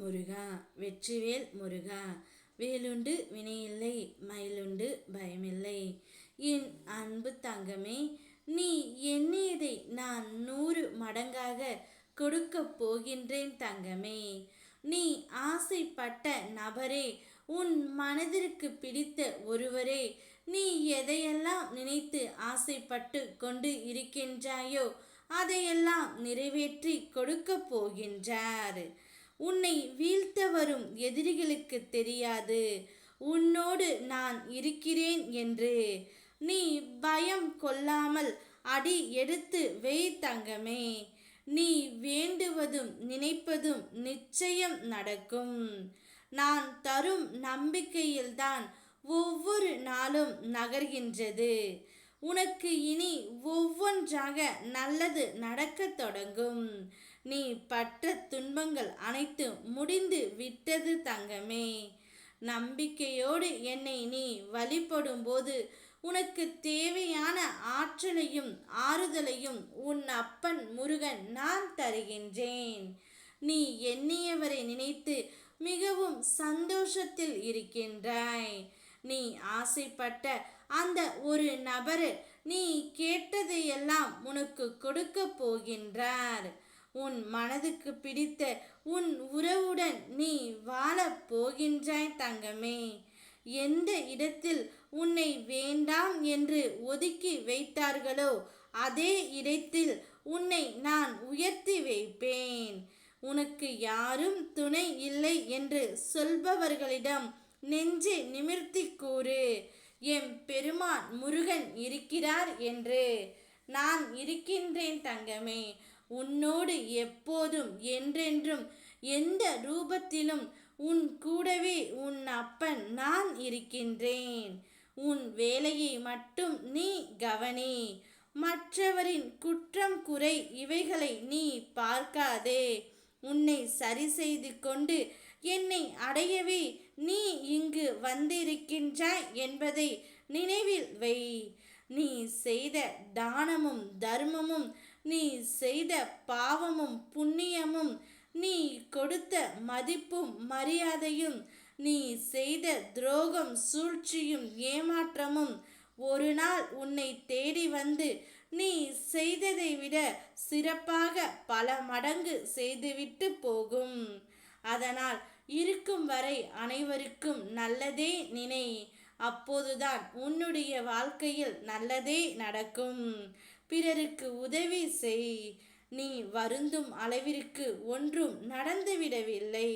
முருகா வெற்றிவேல் முருகா வேலுண்டு வினையில்லை மயிலுண்டு பயமில்லை. என் அன்பு தங்கமே நீ எண்ணியதை நான் நூறு மடங்காக கொடுக்க போகின்றேன் தங்கமே. நீ ஆசைப்பட்ட நபரே உன் மனதிற்கு பிடித்த ஒருவரே நீ எதையெல்லாம் நினைத்து ஆசைப்பட்டு கொண்டு இருக்கின்றாயோ அதையெல்லாம் நிறைவேற்றி கொடுக்க போகின்றார். உன்னை வீழ்த்த வரும் எதிரிகளுக்கு தெரியாது. உன்னோடு நான் இருக்கிறேன் என்று. நீ பயம் கொள்ளாமல் அடி எடுத்து வெய் தங்கமே. நீ வேண்டுவதும் நினைப்பதும் நிச்சயம் நடக்கும். நான் தரும் நம்பிக்கையில்தான் ஒவ்வொரு நாளும் நகர்கின்றது. உனக்கு இனி ஒவ்வொன்றாக நல்லது நடக்கத் தொடங்கும். நீ பட்ட துன்பங்கள் அனைத்து முடிந்து விட்டது தங்கமே. நம்பிக்கையோடு என்னை நீ வழிபடும்போது உனக்கு தேவையான ஆற்றலையும் ஆறுதலையும் உன் அப்பன் முருகன் நான் தருகின்றேன். நீ எண்ணியவரை நினைத்து மிகவும் சந்தோஷத்தில் இருக்கின்றாய். நீ ஆசைப்பட்ட அந்த ஒரு நபர் நீ கேட்டதையெல்லாம் உனக்கு கொடுக்க போகின்றார். உன் மனதுக்கு பிடித்த உன் உறவுடன் நீ வாழப் போகின்றாய் தங்கமே. எந்த இடத்தில் உன்னை வேண்டாம் என்று ஒதுக்கி வைத்தார்களோ அதே இடத்தில் உன்னை நான் உயர்த்தி வைப்பேன். உனக்கு யாரும் துணை இல்லை என்று சொல்பவர்களிடம் நெஞ்சை நிமிர்த்தி கூறு. எம் பெருமான் முருகன் இருக்கிறார் என்று நான் இருக்கின்றேன் தங்கமே. உன்னோடு எப்போதும் என்றென்றும் எந்த ரூபத்திலும் உன் கூடவே உன் அப்பன் நான் இருக்கின்றேன். உன் வேலையை மட்டும் நீ கவனி. மற்றவரின் குற்றம் குறை இவைகளை நீ பார்க்காதே. உன்னை சரி செய்து கொண்டு என்னை அடையவே நீ இங்கு வந்திருக்கின்றாய் என்பதை நினைவில் வை. நீ செய்த தானமும் தர்மமும் நீ செய்த பாவமும் புண்ணியமும் நீ கொடுத்த மதிப்பும் மரியாதையும் நீ செய்த துரோகம் சூழ்ச்சியும் ஏமாற்றமும் ஒரு நாள் உன்னை தேடி வந்து நீ செய்ததை விட சிறப்பாக பல மடங்கு செய்துவிட்டு போகும். அதனால் இருக்கும் வரை அனைவருக்கும் நல்லதே நினை. அப்போதுதான் உன்னுடைய வாழ்க்கையில் நல்லதே நடக்கும். பிறருக்கு உதவி செய். நீ வருந்தும் அளவிற்கு ஒன்றும் நடந்துவிடவில்லை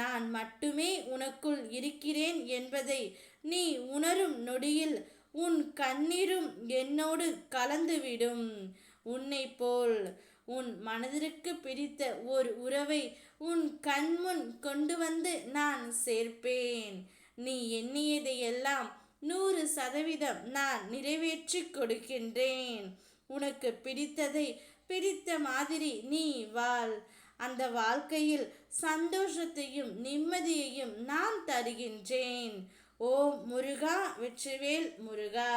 நான் மட்டுமே உனக்குள் இருக்கிறேன் என்பதை நீ உணரும் நொடியில் உன் கண்ணீரும் என்னோடு கலந்துவிடும். உன்னை போல் உன் மனதிற்கு பிடித்த ஒரு உறவை உன் கண்முன் கொண்டு வந்து நான் சேர்ப்பேன். நீ எண்ணியதையெல்லாம் நூறு சதவீதம் நான் நிறைவேற்றி கொடுக்கின்றேன். உனக்கு பிடித்ததை பிடித்த மாதிரி நீ வாழ். அந்த வாழ்க்கையில் சந்தோஷத்தையும் நிம்மதியையும் நான் தருகின்றேன். ஓ முருகா வெற்றிவேல் முருகா.